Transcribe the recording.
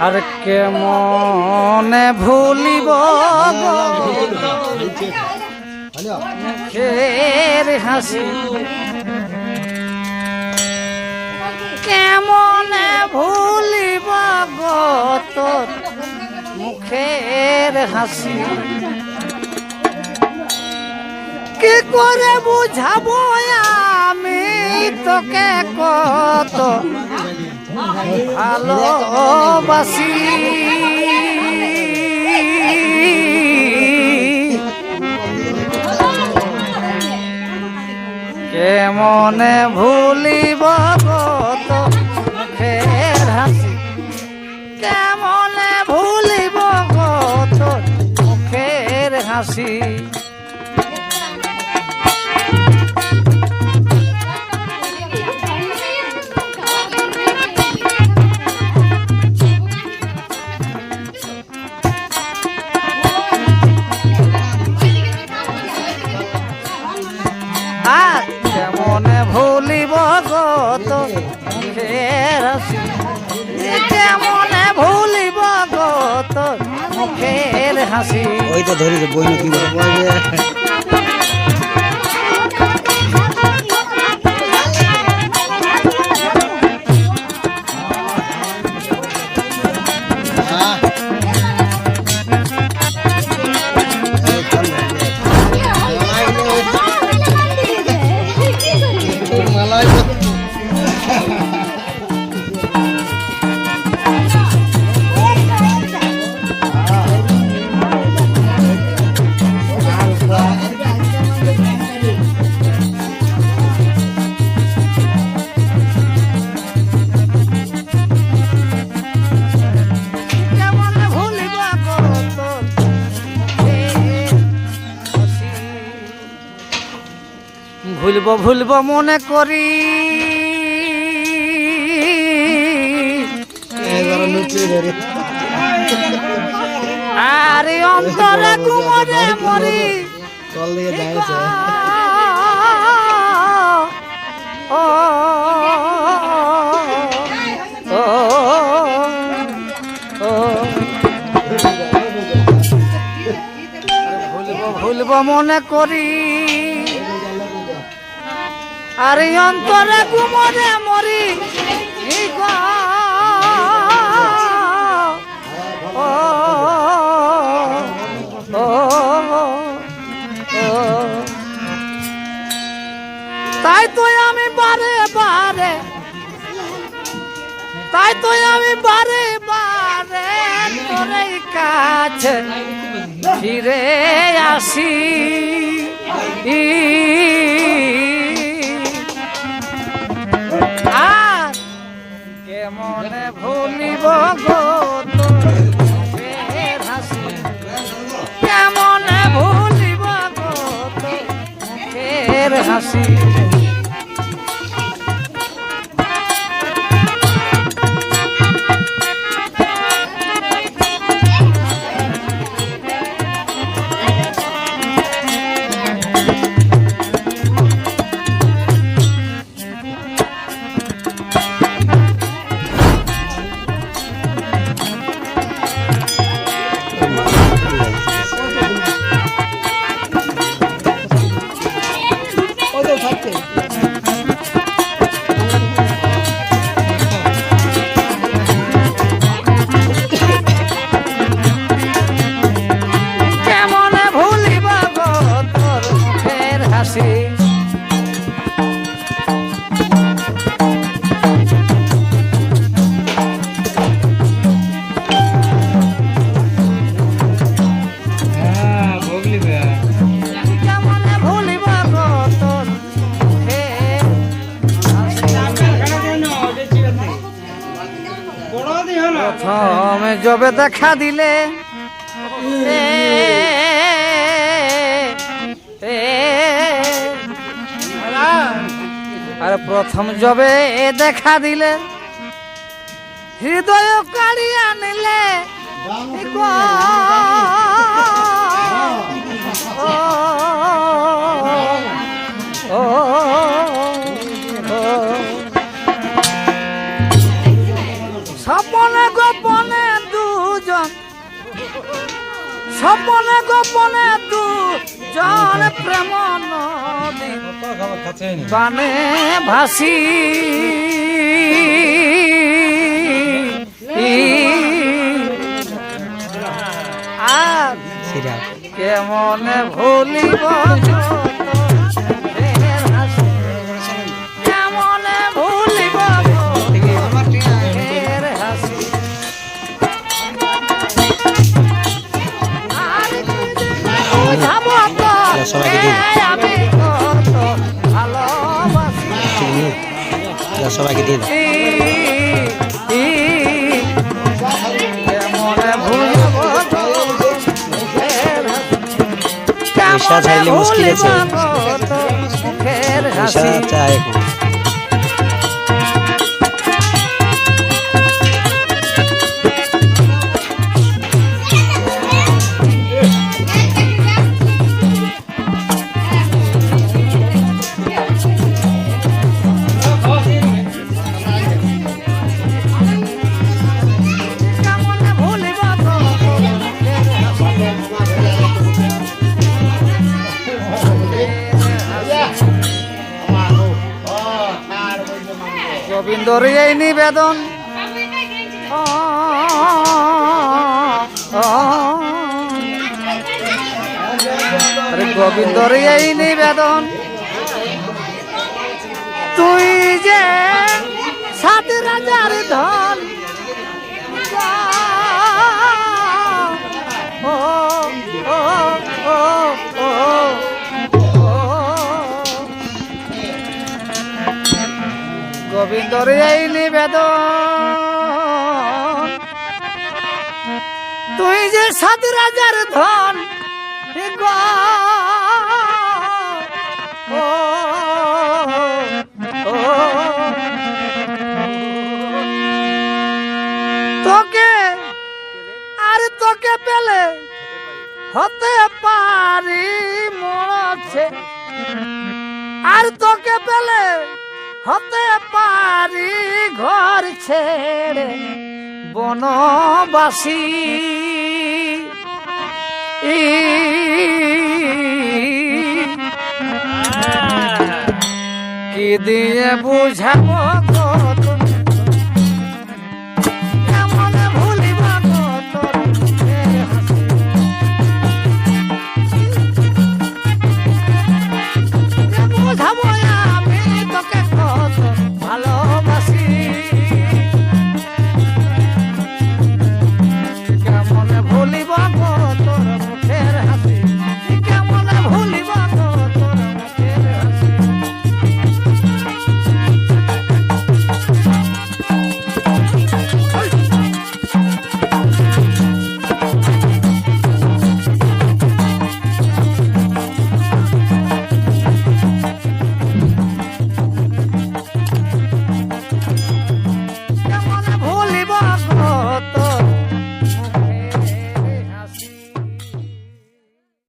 আর কেমনে ভুলিব গো? হাসি। কেমনে ভুলিব গো তোর মুখের হাসি? কি করে বুঝাবো আমি তোকে কত ভালোবাসি। কেমনে ভুলিব গত মুখের হাসি? কেমনে ভুলিব গত মুখের হাসি? মুখের হাসি। ওই তো ধরেছে বই কি বলবে ভুলব ভুলব মনে করি। আরে অন্তরে কুমরে মরি। ও ভুলব মনে করি। আরে অন্তরে কুমরে মরি। তাই তো আমি বারে বারে, তাই তো আমি বারে বারে তোর কাছে ফিরে আসি। কেমনে ভুলিব গো কেমনে ভুলিব গো হাসি। যবে দেখা দিলে আর এ, আরে প্রথম জবে দেখা দিলে হৃদয় কাড়িয়া নিলে গোপনে তু জন প্রেম নদী বানে ভাসি। আর কেমন কেমনে ভুলিব সবাইকে দিন। সবাইকে ভুলব পয়সা চাইলে মুশকিল আছে। পয়সা চাই গোবিন্দর নিবেদন। গোবিন্দর এই নিবেদন। তুই যে গোবিন্দর এই তুই যে সাত রাজার ধন তোকে আর তোকে পেলে হতে পারি মরছে আর তোকে পেলে হতে পারি ঘর ছেড়ে বনবাসী। কি দিয়ে বুঝাবো